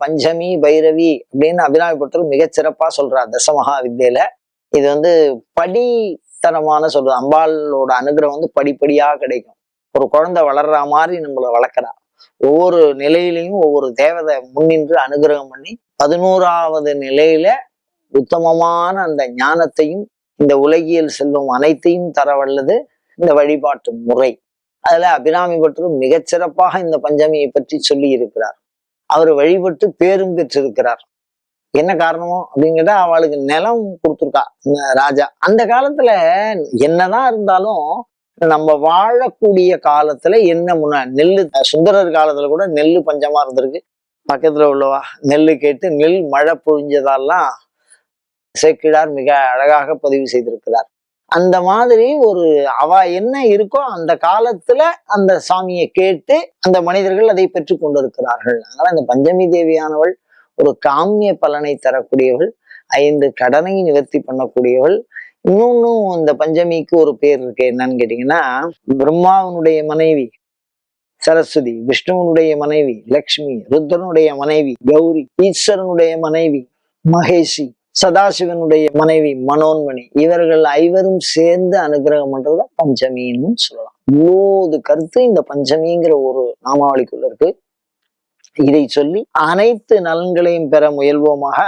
பஞ்சமி பைரவி அப்படின்னு அபிராமிப்பட்டர் மிகச்சிறப்பா சொல்றார் தசமகா வித்தியில இது வந்து படித்தனமான சொல்றது. அம்பாளோட அனுகிரகம் வந்து படிப்படியா கிடைக்கும். ஒரு குழந்தை வளர்ற மாதிரி நம்மளை வளர்க்குறா. ஒவ்வொரு நிலையிலையும் ஒவ்வொரு தேவதை முன்னின்று அனுகிரகம் பண்ணி பதினோராவது நிலையில உத்தமமான அந்த ஞானத்தையும் இந்த உலகியல் செல்வம் அனைத்தையும் தர வல்லது இந்த வழிபாட்டு முறை. அதுல அபிராமி பற்றும் மிகச்சிறப்பாக இந்த பஞ்சமியை பற்றி சொல்லி இருக்கிறார். அவர் வழிபட்டு பேரும் பெற்றிருக்கிறார். என்ன காரணமோ அப்படின்னு அவளுக்கு நிலம் கொடுத்துருக்கா ராஜா. அந்த காலத்துல என்னதான் இருந்தாலும் நம்ம வாழக்கூடிய காலத்துல என்ன முன்ன நெல்லு சுந்தரர் காலத்துல கூட நெல்லு பஞ்சமா இருந்திருக்கு. பக்கத்துல உள்ளவா நெல்லு கேட்டு நெல் மழை பொழிஞ்சதாலாம் சேக்கிழார் மிக அழகாக பதிவு செய்திருக்கிறார். அந்த மாதிரி ஒரு அவ என்ன இருக்கோ அந்த காலத்துல அந்த சாமியை கேட்டு அந்த மனிதர்கள் அதை பெற்று கொண்டிருக்கிறார்கள். அதனால அந்த பஞ்சமி தேவியானவள் ஒரு காமிய பலனை தரக்கூடியவள் ஐந்து கடனை நிவர்த்தி பண்ணக்கூடியவள். இன்னொன்னும் இந்த பஞ்சமிக்கு ஒரு பேர் இருக்கு. என்னன்னு கேட்டீங்கன்னா பிரம்மாவனுடைய மனைவி சரஸ்வதி விஷ்ணுவனுடைய மனைவி லக்ஷ்மி ருத்ரனுடைய மனைவி கௌரி ஈஸ்வரனுடைய மனைவி மகேஷி சதாசிவனுடைய மனைவி மனோன்மணி இவர்கள் ஐவரும் சேர்ந்து அனுகிரகம் பண்றத பஞ்சமின்னு சொல்லலாம். இவ்வளோது கருத்து இந்த பஞ்சமிங்கிற ஒரு நாமாவளிக்குள்ள இருக்கு. இதை சொல்லி அனைத்து நலன்களையும் பெற முயல்வோமாக